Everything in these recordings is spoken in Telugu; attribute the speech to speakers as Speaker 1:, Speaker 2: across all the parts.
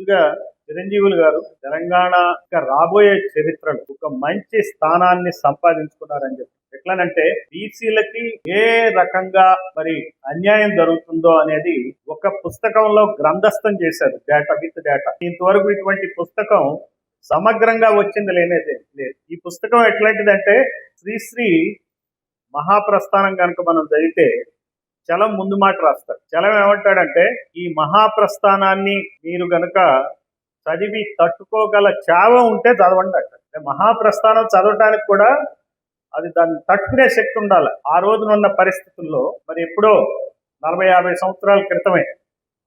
Speaker 1: ముందుగా చిరంజీవులు గారు తెలంగాణ రాబోయే చరిత్రలో ఒక మంచి స్థానాన్ని సంపాదించుకున్నారని చెప్పి. ఎట్లానంటే బీసీలకి ఏ రకంగా మరి అన్యాయం జరుగుతుందో అనేది ఒక పుస్తకంలో గ్రంథస్థం చేశారు డేటా విత్ డేటా. ఇంతవరకు ఇటువంటి పుస్తకం సమగ్రంగా వచ్చింది లేనేదే లేదు. ఈ పుస్తకం ఎట్లాంటిదంటే శ్రీశ్రీ మహాప్రస్థానం కనుక మనం చదివితే చలం ముందు మాట రాస్తాడు చలం ఏమంటాడంటే ఈ మహాప్రస్థానాన్ని మీరు గనక చదివి తట్టుకోగల చావ ఉంటే చదవండి అంట. అంటే మహాప్రస్థానం చదవటానికి కూడా అది దాన్ని తట్టుకునే శక్తి ఉండాలి. ఆ రోజునున్న పరిస్థితుల్లో మరి ఎప్పుడో నలభై యాభై సంవత్సరాల క్రితమే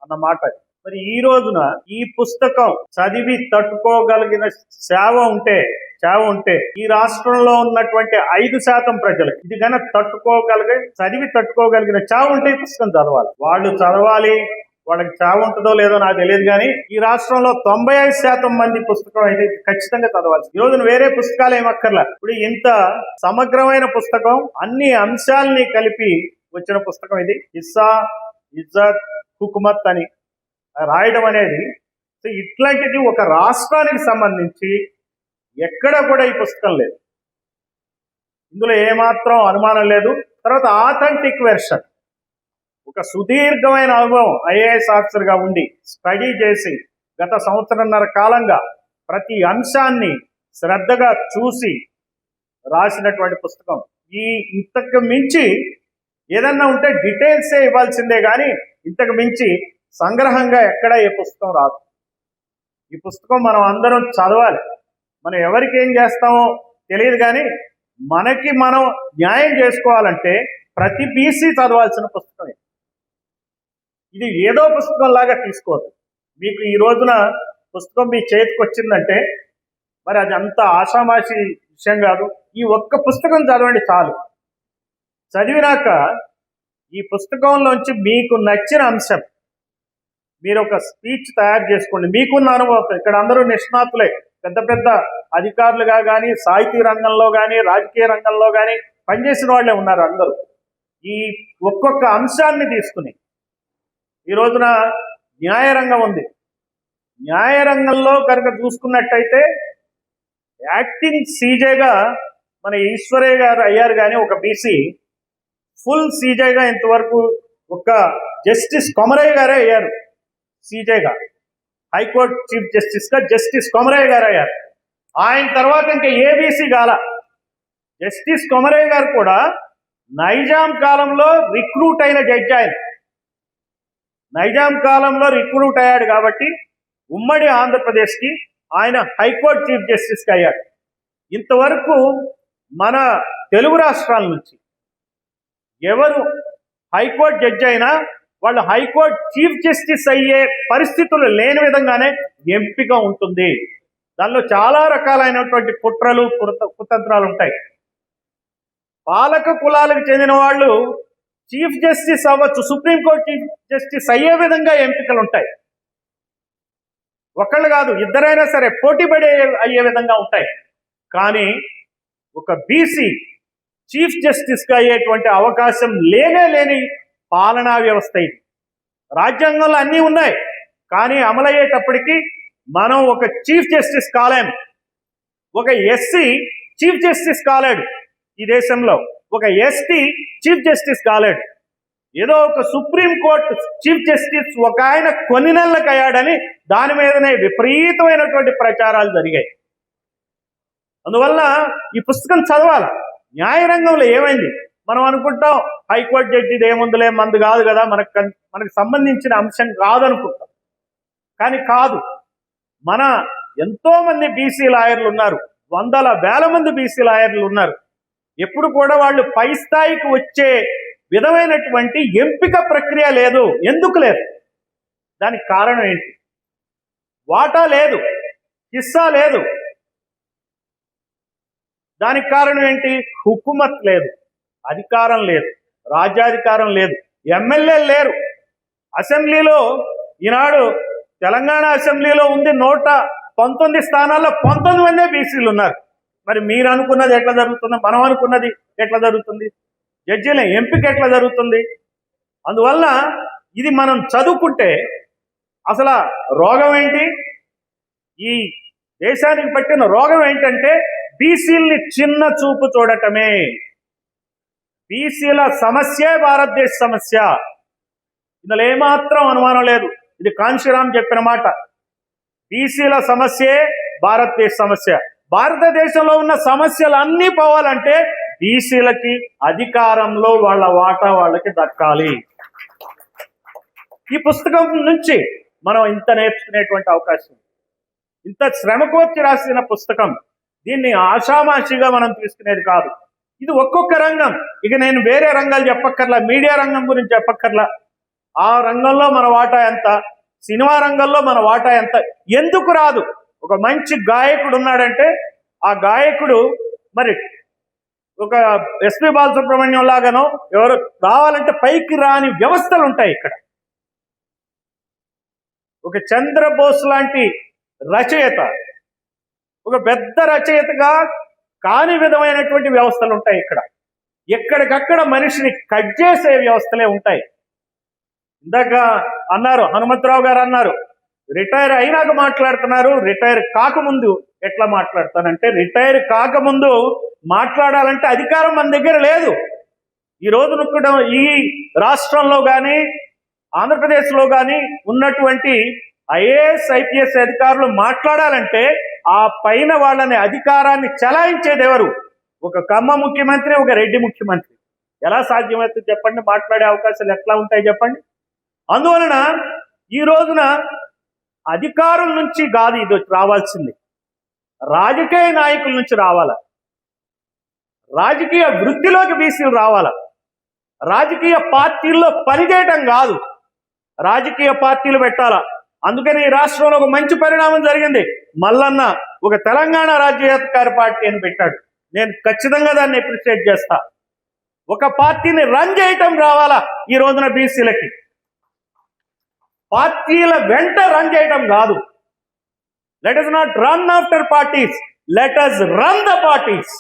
Speaker 1: అన్న మాట అది. మరి ఈ రోజున ఈ పుస్తకం చదివి తట్టుకోగలిగిన సేవ ఉంటే సేవ ఉంటే ఈ రాష్ట్రంలో ఉన్నటువంటి ఐదు శాతం ప్రజలకు ఇది గన తట్టుకోగలిగే చదివి తట్టుకోగలిగిన చావు ఉంటే ఈ పుస్తకం చదవాలి. వాళ్ళు చదవాలి వాళ్ళకి చావు ఉంటుందో లేదో నాకు తెలియదు కానీ ఈ రాష్ట్రంలో తొంభై ఐదు శాతం మంది పుస్తకం అయితే ఖచ్చితంగా చదవాలి ఈ రోజున వేరే పుస్తకాలు ఏమక్కర్లా ఇప్పుడు ఇంత సమగ్రమైన పుస్తకం అన్ని అంశాలని కలిపి వచ్చిన పుస్తకం ఇది. ఇస్సా ఇజ్జత్ హుకుమత్ అని రాయడం అనేది సో ఇట్లాంటిది ఒక రాష్ట్రానికి సంబంధించి ఎక్కడ కూడా ఈ పుస్తకం లేదు. ఇందులో ఏమాత్రం అనుమానం లేదు. తర్వాత ఆథెంటిక్ వెర్షన్ ఒక సుదీర్ఘమైన అనుభవం ఐఏఎస్ ఆఫీసర్గా ఉండి స్టడీ చేసి గత సంవత్సరంన్నర కాలంగా ప్రతి అంశాన్ని శ్రద్ధగా చూసి రాసినటువంటి పుస్తకం. ఈ ఇంతకు మించి ఏదన్నా ఉంటే డీటెయిల్సే ఇవ్వాల్సిందే కానీ ఇంతకు మించి సంగ్రహంగా ఎక్కడ ఏ పుస్తకం రాదు. ఈ పుస్తకం మనం అందరం చదవాలి. మనం ఎవరికి ఏం చేస్తామో తెలియదు కానీ మనకి మనం న్యాయం చేసుకోవాలంటే ప్రతి పీసీ చదవాల్సిన పుస్తకం ఇది. ఏదో పుస్తకం లాగా తీసుకోవద్దు మీకు ఈ రోజున పుస్తకం మీ చేతికి వచ్చిందంటే మరి అది అంత ఆషామాషి విషయం కాదు. ఈ ఒక్క పుస్తకం చదవండి చాలు. చదివినాక ఈ పుస్తకంలోంచి మీకు నచ్చిన అంశం మీరు ఒక స్పీచ్ తయారు చేసుకోండి. మీకున్న అనుభవం ఇక్కడ అందరూ నిష్ణాతులే. పెద్ద పెద్ద అధికారులుగా కానీ సాహితీ రంగంలో కానీ రాజకీయ రంగంలో కానీ పనిచేసిన వాళ్ళే ఉన్నారు అందరూ. ఈ ఒక్కొక్క అంశాన్ని తీసుకుని ఈ రోజున న్యాయ రంగం ఉంది. న్యాయ రంగంలో కనుక చూసుకున్నట్టయితే యాక్టింగ్ సీజేగా మన ఈశ్వరయ్య గారు అయ్యారు కానీ ఒక బీసీ ఫుల్ సీజేగా ఇంతవరకు ఒక జస్టిస్ కొమరయ్య గారే అయ్యారు. సీజేగా హైకోర్టు చీఫ్ జస్టిస్గా జస్టిస్ కొమరయ్య గారు అయ్యారు. ఆయన తర్వాత ఇంకా ఏబీసీ గాల జస్టిస్ కొమరయ్య గారు కూడా నైజాం కాలంలో రిక్రూట్ అయిన జడ్జి ఆయన. నైజాం కాలంలో రిక్రూట్ అయ్యాడు కాబట్టి ఉమ్మడి ఆంధ్రప్రదేశ్కి ఆయన హైకోర్టు చీఫ్ జస్టిస్గా అయ్యాడు. ఇంతవరకు మన తెలుగు రాష్ట్రాల నుంచి ఎవరు హైకోర్టు జడ్జి అయినా వాళ్ళు హైకోర్టు చీఫ్ జస్టిస్ అయ్యే పరిస్థితులు లేని విధంగానే ఎంపిక ఉంటుంది. దానిలో చాలా రకాలైనటువంటి కుట్రలు కుతంత్రాలు ఉంటాయి. పాలక కులాలకు చెందిన వాళ్ళు చీఫ్ జస్టిస్ అవ్వచ్చు సుప్రీంకోర్టు చీఫ్ జస్టిస్ అయ్యే విధంగా ఎంపికలు ఉంటాయి. ఒకళ్ళు కాదు ఇద్దరైనా సరే పోటీ పడే అయ్యే విధంగా ఉంటాయి. కానీ ఒక బీసీ చీఫ్ జస్టిస్గా అయ్యేటువంటి అవకాశం లేనే లేని పాలనా వ్యవస్థ ఇది. రాజ్యాంగంలో అన్నీ ఉన్నాయి. కానీ అమలయ్యేటప్పటికి మనం ఒక చీఫ్ జస్టిస్ కాలేం. ఒక ఎస్సీ చీఫ్ జస్టిస్ కాలేడు ఈ దేశంలో. ఒక ఎస్టీ చీఫ్ జస్టిస్ కాలేడు. ఏదో ఒక సుప్రీం కోర్టు చీఫ్ జస్టిస్ ఒక ఆయన కొన్ని నెలలకు అయ్యాడని దాని మీదనే విపరీతమైనటువంటి ప్రచారాలు జరిగాయి. అందువల్ల ఈ పుస్తకం చదవాలి. న్యాయరంగంలో ఏమైంది? మనం అనుకుంటాం హైకోర్టు జడ్జి ఏముందులే మందు కాదు కదా మనకు మనకు సంబంధించిన అంశం కాదనుకుంటాం. కానీ కాదు మన ఎంతో మంది బీసీ లాయర్లు ఉన్నారు వందల వేల మంది బీసీ లాయర్లు ఉన్నారు. ఎప్పుడు కూడా వాళ్ళు పై స్థాయికి వచ్చే విధమైనటువంటి ఎంపిక ప్రక్రియ లేదు ఎందుకు లేదు? దానికి కారణం ఏంటి? వాటా లేదు హిస్సా లేదు. దానికి కారణం ఏంటి? హుకుమత్ లేదు. అధికారం లేదు రాజ్యాధికారం లేదు ఎమ్మెల్యే లేరు. అసెంబ్లీలో ఈనాడు తెలంగాణ అసెంబ్లీలో ఉంది నూట పంతొమ్మిది స్థానాల్లో పంతొమ్మిది మందే బీసీలు ఉన్నారు. మరి మీరు అనుకున్నది ఎట్లా జరుగుతుంది? మనం అనుకున్నది ఎట్లా జరుగుతుంది? జడ్జీల ఎంపిక ఎట్లా జరుగుతుంది? అందువల్ల ఇది మనం చదువుకుంటే అసలు రోగం ఏంటి? ఈ దేశానికి పట్టిన రోగం ఏంటంటే బీసీల్ని చిన్న చూపు చూడటమే. బీసీల సమస్యే భారతదేశ సమస్య. ఇందులో ఏమాత్రం అనుమానం లేదు. ఇది కాంశీరామ్ చెప్పిన మాట. బీసీల సమస్యే భారతదేశ సమస్య. భారతదేశంలో ఉన్న సమస్యలు అన్నీ పోవాలంటే బీసీలకి అధికారంలో వాళ్ళ వాటా వాళ్ళకి దక్కాలి. ఈ పుస్తకం నుంచి మనం ఇంత నేర్చుకునేటువంటి అవకాశం ఇంత శ్రమకోర్చి రాసిన పుస్తకం దీన్ని ఆషామాషిగా మనం తీసుకునేది కాదు. ఇది ఒక్కొక్క రంగం. ఇక నేను వేరే రంగాలు చెప్పక్కర్లా మీడియా రంగం గురించి చెప్పక్కర్లా. ఆ రంగంలో మన వాటా ఎంత? సినిమా రంగంలో మన వాటా ఎంత? ఎందుకు రాదు? ఒక మంచి గాయకుడు ఉన్నాడంటే ఆ గాయకుడు మరి ఒక ఎస్పి బాలసుబ్రహ్మణ్యం లాగానో ఎవరు రావాలంటే పైకి రాని వ్యవస్థలు ఉంటాయి ఇక్కడ. ఒక చంద్రబోస్ లాంటి రచయిత ఒక పెద్ద రచయితగా కాని విధమైనటువంటి వ్యవస్థలు ఉంటాయి ఇక్కడ. ఎక్కడికక్కడ మనిషిని కట్ చేసే వ్యవస్థలే ఉంటాయి. ఇందాక అన్నారు హనుమంతరావు గారు అన్నారు రిటైర్ అయినాక మాట్లాడుతున్నారు రిటైర్ కాకముందు ఎట్లా మాట్లాడతానంటే రిటైర్ కాకముందు మాట్లాడాలంటే అధికారం మన దగ్గర లేదు. ఈ రోజు నొక్కడం ఈ రాష్ట్రంలో కానీ ఆంధ్రప్రదేశ్లో కానీ ఉన్నటువంటి ఐఏఎస్ ఐపీఎస్ అధికారులు మాట్లాడాలంటే ఆ పైన వాళ్ళని అధికారాన్ని చలాయించేది ఎవరు ఒక కమ్మ ముఖ్యమంత్రి ఒక రెడ్డి ముఖ్యమంత్రి. ఎలా సాధ్యమవుతుంది చెప్పండి మాట్లాడే అవకాశాలు ఎట్లా ఉంటాయి చెప్పండి? అందువలన ఈ రోజున అధికారుల నుంచి కాదు ఇది రావాల్సింది. రాజకీయ నాయకుల నుంచి రావాల. రాజకీయ వృత్తిలోకి బీసీలు రావాల. రాజకీయ పార్టీల్లో పనిచేయటం కాదు. రాజకీయ పార్టీలు పెట్టాలా? అందుకని ఈ రాష్ట్రంలో ఒక మంచి పరిణామం జరిగింది. మల్లన్న ఒక తెలంగాణ రాజ్యాధికార పార్టీ అని పెట్టాడు. నేను ఖచ్చితంగా దాన్ని అప్రిషియేట్ చేస్తా. ఒక పార్టీని రన్ చేయటం రావాలా ఈ రోజున బీసీలకి? పార్టీల వెంట రన్ చేయటం కాదు. Let us not run after parties let us run the parties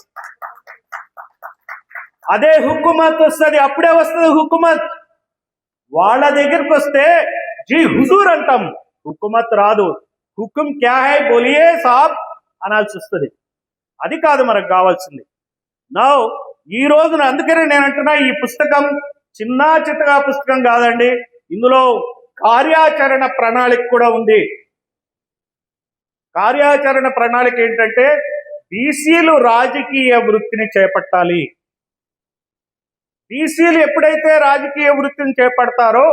Speaker 1: అదే హుకుమత్ వస్తుంది అప్పుడే వస్తుంది హుకుమత్ వాళ్ళ దగ్గరికి వస్తే జీ హుజూర్ అంటాం. హుకుమత్ రాదు హుకుం క్యా హై బోలియే సాబ్ అనాల్సి వస్తుంది అది కాదు మనకు కావాల్సింది నా ఈ రోజున అందుకనే నేను అంటున్నా ఈ పుస్తకం చిన్న చిత్తగా పుస్తకం కాదండి ఇందులో కార్యాచరణ ప్రణాళిక కూడా ఉంది కార్యాచరణ ప్రణాళిక ఏంటంటే బీసీలు రాజకీయ వృత్తిని చేపట్టాలి బీసీలు ఎప్పుడైతే రాజకీయ వృత్తిని చేపడతారో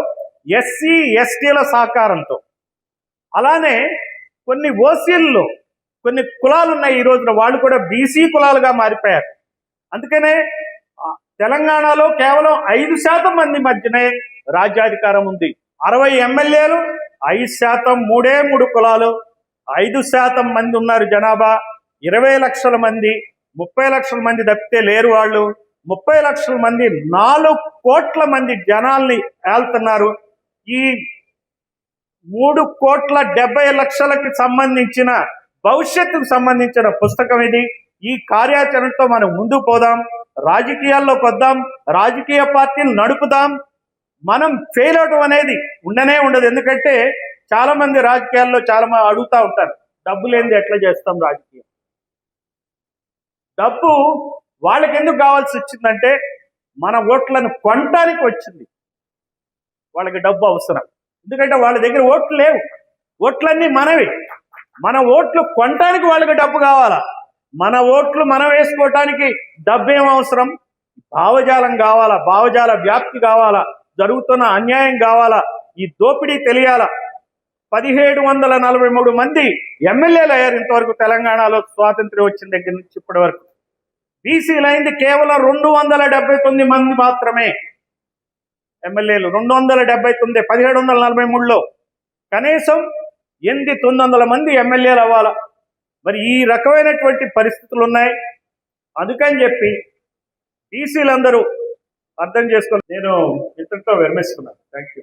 Speaker 1: ఎస్సీ ఎస్టీల సహకారంతో అలానే కొన్ని ఓసీల్లో కొన్ని కులాలు ఉన్నాయి ఈ రోజున. వాళ్ళు కూడా బీసీ కులాలుగా మారిపోయారు. అందుకనే తెలంగాణలో కేవలం ఐదు శాతం మంది మధ్యనే రాజ్యాధికారం ఉంది. అరవై ఎమ్మెల్యేలు ఐదు శాతం మూడే మూడు కులాలు. ఐదు శాతం మంది ఉన్నారు జనాభా. ఇరవై లక్షల మంది ముప్పై లక్షల మంది తప్పితే లేరు వాళ్ళు. ముప్పై లక్షల మంది నాలుగు కోట్ల మంది జనాల్ని ఏళ్తున్నారు. ఈ మూడు కోట్ల డెబ్బై లక్షలకి సంబంధించిన భవిష్యత్తుకు సంబంధించిన పుస్తకం ఇది. ఈ కార్యాచరణతో మనం ముందుకు పోదాం రాజకీయాల్లోకి వద్దాం రాజకీయ పార్టీలు నడుపుదాం. మనం ఫెయిల్ అవడం అనేది ఉండనే ఉండదు. ఎందుకంటే చాలా మంది రాజకీయాల్లో చాలా మంది అడుగుతా ఉంటారు డబ్బు లేనిది ఎట్లా చేస్తాం రాజకీయం? డబ్బు వాళ్ళకి ఎందుకు కావాల్సి వచ్చిందంటే మన ఓట్లను కొనటానికి వచ్చింది. వాళ్ళకి డబ్బు అవసరం. ఎందుకంటే వాళ్ళ దగ్గర ఓట్లు లేవు. ఓట్లన్నీ మనవి. మన ఓట్లు కొనటానికి వాళ్ళకి డబ్బు కావాలా? మన ఓట్లు మనం వేసుకోవటానికి డబ్బేం అవసరం? భావజాలం కావాలా? భావజాల వ్యాప్తి కావాలా? జరుగుతున్న అన్యాయం కావాలా? ఈ దోపిడీ తెలియాలా? పదిహేడు వందల నలభై మూడు మంది ఎమ్మెల్యేలు అయ్యారు ఇంతవరకు తెలంగాణలో. స్వాతంత్ర్యం వచ్చిన దగ్గర నుంచి ఇప్పటి వరకు. బీసీలైంది కేవలం రెండు వందల డెబ్బై తొమ్మిది మంది మాత్రమే. ఎమ్మెల్యేలు రెండు వందల డెబ్బై తొమ్మిది పదిహేడు వందల నలభై మూడులో. కనీసం ఎనిమిది తొమ్మిది వందల మంది ఎమ్మెల్యేలు అవ్వాలా? మరి ఈ రకమైనటువంటి పరిస్థితులు ఉన్నాయి అందుకని చెప్పి బీసీలందరూ అర్థం చేసుకొని నేను ఇంతటితో విరమిస్తున్నాను. Thank you